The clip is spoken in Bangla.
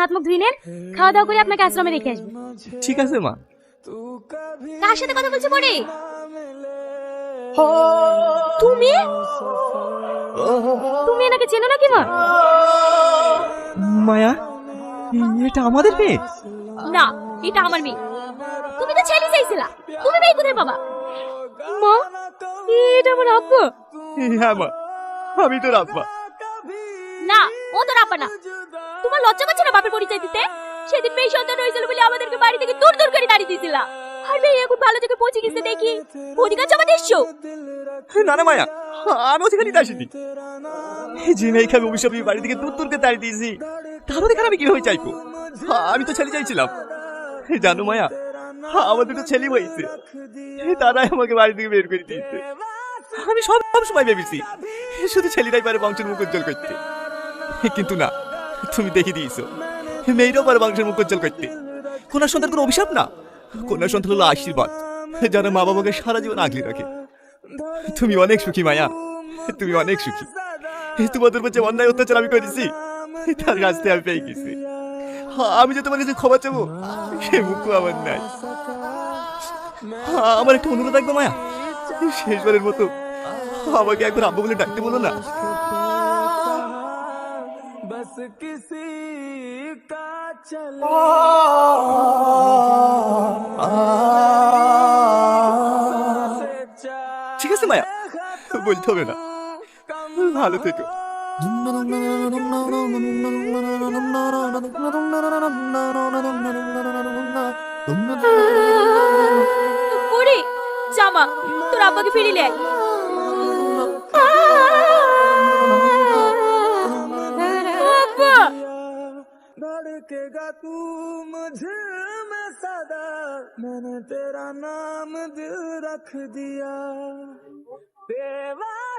হাত মুখ ধুই নেন খাওয়া দাওয়া করে আপনাকে আশ্রমে রেখে আসব। ঠিক আছে মা। কার সাথে কথা বলছো পরে তুমি? তুমি এনাকে চেনো নাকি মা? মায়া এটা আমাদের মেয়ে? না এটা আমার মেয়ে। তুমি তো ছেলে চাইছিলা। তুমি মেয়ে কোথায় বাবা মা এটা আমার আব্বা। হ্যাঁ মা। আমি তোর আব্বা। না, ও তোর আব্বা না। তোমার লজ্জা করছে না বাপের পরিচয় দিতে? সেদিন মেয়ে সন্তান হয়েছিল বলে আমাদেরকে বাড়ি থেকে দূর দূর করে দাঁড়িয়ে দিয়েছিলা। আর মেয়ে এখন ভালো থেকে পৌঁছে গেছে দেখি। অধিকার জমা দিচ্ছো না না মায়া আমি ওখানে আসিনি। যে মেয়েকে আমি অভিশাপ বাড়ি থেকে দূর দূরকে তাড়িয়ে দিয়েছি, তার অধিকার আমি কীভাবে চাইব? আমি তো ছেলে চাইছিলাম। জানো মায়া, আমার দুটো ছেলে হয়েছে। তারাই আমাকে বাড়ি থেকে বের করে দিয়েছে আমি সব সময় ভেবেছি, শুধু ছেলেরাই পারে বংশের মুখ উজ্জ্বল করতে। কিন্তু না, তুমি দেখে দিয়েছ। মেয়েরাও পারে বংশের মুখ উজ্জ্বল করতে। কন্যা সন্তান কোনো অভিশাপ না? কন্যা সন্তান হলো আশীর্বাদ যারা মা বাবাকে সারা জীবন আগলে রাখে। তুমি অনেক সুখী, মায়া। তুমি অনেক সুখী। তোমাদের উপর যে অন্যায় অত্যাচার আমি করেছি, তার কাছ থেকে আমি পেয়ে গেছি। আমি যে তোমার কাছে ক্ষমা চাবো, সে মুখ আমার নাই। আমার একটা অনুরোধ থাকবে মায়া। শেষবারের মতো আমাকে একবার আব্বু বলে ডাকতে বলো না। किसी का चल ঠিক আছে মায়া বলতে হবে না ভালো থেকো পরি জামা তোর আব্বাকে ফিরিয়ে धड़केगा तू मुझे में सदा। मैंने तेरा नाम दिल रख दिया। देवा